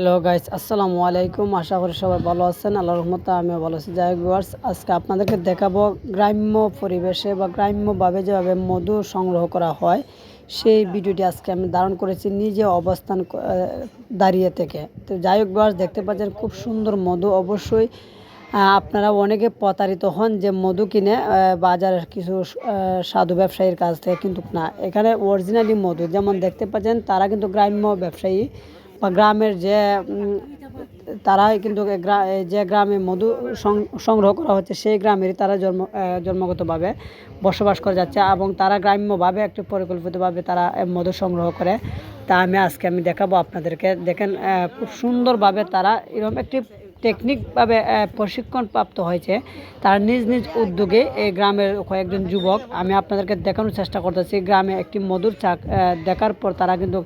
Hello guys, আসসালামু আলাইকুম। আশা করি সবাই ভালো আছেন। আল্লাহ রহমতে আমিও ভালো আছি। যাই ভিউয়ার্স, আজকে আপনাদেরকে দেখাবো গ্রাম্য পরিবেশে বা গ্রাম্যভাবে যেভাবে মধু সংগ্রহ করা হয়, সেই ভিডিওটি আজকে আমি ধারণ করেছি নিজে অবস্থান দাঁড়িয়ে থেকে। তো যাই হোক দেখতে পাচ্ছেন খুব সুন্দর মধু। অবশ্যই আপনারা অনেকে প্রতারিত হন যে মধু কিনে বাজারের কিছু সাধু ব্যবসায়ীর কাছ থেকে, কিন্তু না। এখানে অরিজিনালি মধু। যেমন দেখতে পাচ্ছেন, তারা কিন্তু গ্রাম্য ব্যবসায়ী। বা গ্রামের যে তারাই কিন্তু যে গ্রামে মধু সংগ্রহ করা হচ্ছে সেই গ্রামেরই তারা জন্ম জন্মগতভাবে বসবাস করে যাচ্ছে এবং তারা গ্রাম্যভাবে একটি পরিকল্পিতভাবে তারা মধু সংগ্রহ করে। তা আমি আজকে আমি দেখাবো আপনাদেরকে। দেখেন খুব সুন্দরভাবে তারা এরকম একটি টেকনিকভাবে আহ, প্রশিক্ষণ প্রাপ্ত হয়েছে। তারা নিজ নিজ উদ্যোগে এই গ্রামের কয়েকজন যুবক আমি আপনাদেরকে দেখানোর চেষ্টা করতেছি। গ্রামে একটি মধুর চাক দেখার পর তারা কিন্তু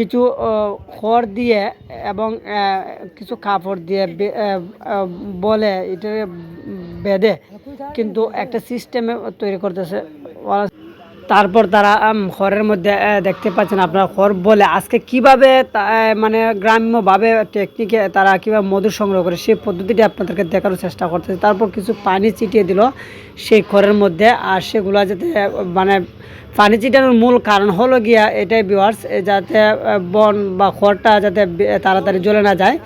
কিছু খড় দিয়ে এবং কিছু কাপড় দিয়ে বলে এটা বেঁধে, কিন্তু একটা সিস্টেমে তৈরি করতেছে। তারপর তারা খড়ের মধ্যে দেখতে পাচ্ছেন আপনারা খড় বলে। আজকে কীভাবে মানে গ্রাম্যভাবে টেকনিকে তারা কীভাবে মধু সংগ্রহ করে, সেই পদ্ধতিটি আপনাদেরকে দেখানোর চেষ্টা করতেছে। তারপর কিছু পানি ছিটিয়ে দিল সেই খড়ের মধ্যে, আর সেগুলো যাতে মানে পানি ছিটানোর মূল কারণ হলো গিয়া এটাই বিওয়ার্স যাতে বন বা খড়টা যাতে তাড়াতাড়ি জ্বলে না যায়।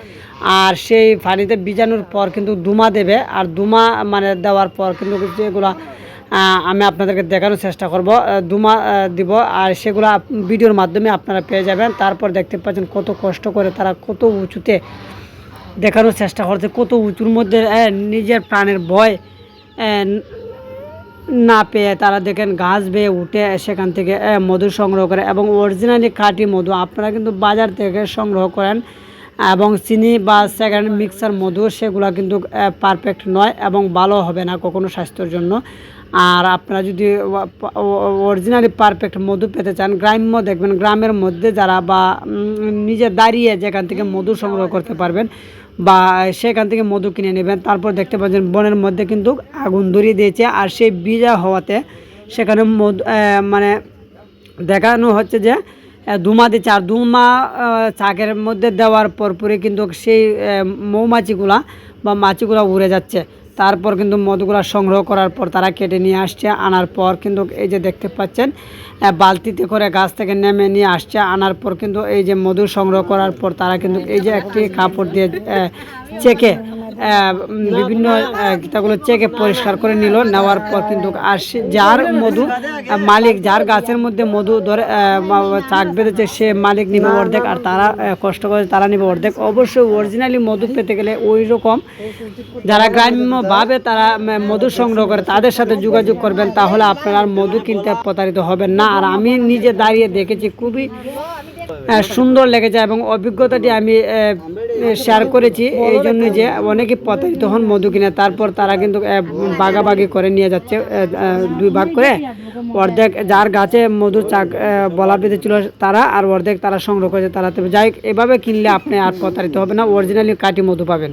আর সেই পানিতে ভিজানোর পর কিন্তু দুমা দেবে, আর দুমা মানে দেওয়ার পর কিন্তু যেগুলো আমি আপনাদেরকে দেখানোর চেষ্টা করব দুমা দিব। আর সেগুলো ভিডিওর মাধ্যমে আপনারা পেয়ে যাবেন। তারপর দেখতে পাচ্ছেন কত কষ্ট করে তারা কত উঁচুতে দেখানোর চেষ্টা করছে, কত উঁচুর মধ্যে নিজের প্রাণের ভয় না পেয়ে তারা দেখেন গাছ বেয়ে উঠে সেখান থেকে মধু সংগ্রহ করে এবং অরিজিনালি খাঁটি মধু। আপনারা কিন্তু বাজার থেকে সংগ্রহ করেন। এবং চিনি বা সেকেন্ড মিক্সার মধু, সেগুলো কিন্তু পারফেক্ট নয় এবং ভালো হবে না কখনো স্বাস্থ্যের জন্য। আর আপনারা যদি অরিজিনালি পারফেক্ট মধু পেতে চান, গ্রাম্য দেখবেন, গ্রামের মধ্যে যারা বা নিজে দাঁড়িয়ে যেখান থেকে মধু সংগ্রহ করতে পারবেন বা সেখান থেকে মধু কিনে নেবেন, তারপর দেখতে পাচ্ছেন বনের মধ্যে কিন্তু আগুন ধরিয়ে দিয়েছে। আর সেই বীজা হওয়াতে সেখানে মধু মানে দেখানো হচ্ছে যে দুমা দিচ্ছে আর দুমা চাকের মধ্যে দেওয়ার পরপরই কিন্তু সেই মৌমাছিগুলা বা মাছিগুলা উড়ে যাচ্ছে। তারপর কিন্তু মধুগুলা সংগ্রহ করার পর তারা কেটে নিয়ে আসছে, আনার পর কিন্তু এই যে দেখতে পাচ্ছেন বালতিতে করে গাছ থেকে নেমে নিয়ে আসছে, আনার পর কিন্তু এই যে মধু সংগ্রহ করার পর তারা কিন্তু এই যে একটি কাপড় দিয়ে চেকে বিভিন্ন গীতাগুলো চেকে পরিষ্কার করে নিল, নেওয়ার পর কিন্তু আর যার মধু মালিক যার গাছের মধ্যে মধু ধরে চাক বেঁধেছে, সে মালিক নিবে অর্ধেক আর তারা কষ্ট করে তারা নিবে অর্ধেক। অবশ্যই অরিজিনালি মধু পেতে গেলে ওই রকম, যারা গ্রাম্যভাবে তারা মধু সংগ্রহ করে, তাদের সাথে যোগাযোগ করবেন, তাহলে আপনারা মধু কিনতে প্রতারিত হবেন না। আর আমি নিজে দাঁড়িয়ে দেখেছি, খুবই সুন্দর লেগেছে এবং অভিজ্ঞতাটি আমি শেয়ার করেছি। এই জন্য যে অনেকে প্রতারিত হন মধু কিনে, তারপর তারা কিন্তু বাগাবাগি করে নিয়ে যাচ্ছে দুই ভাগ করে। অর্ধেক যার গাছে মধুর চাক বলা পেতেছিল তারা, আর অর্ধেক তারা সংগ্রহ করেছে তারা যাই এভাবে কিনলে আপনি আর প্রতারিত হবে না। অরিজিনালি কাটি মধু পাবেন।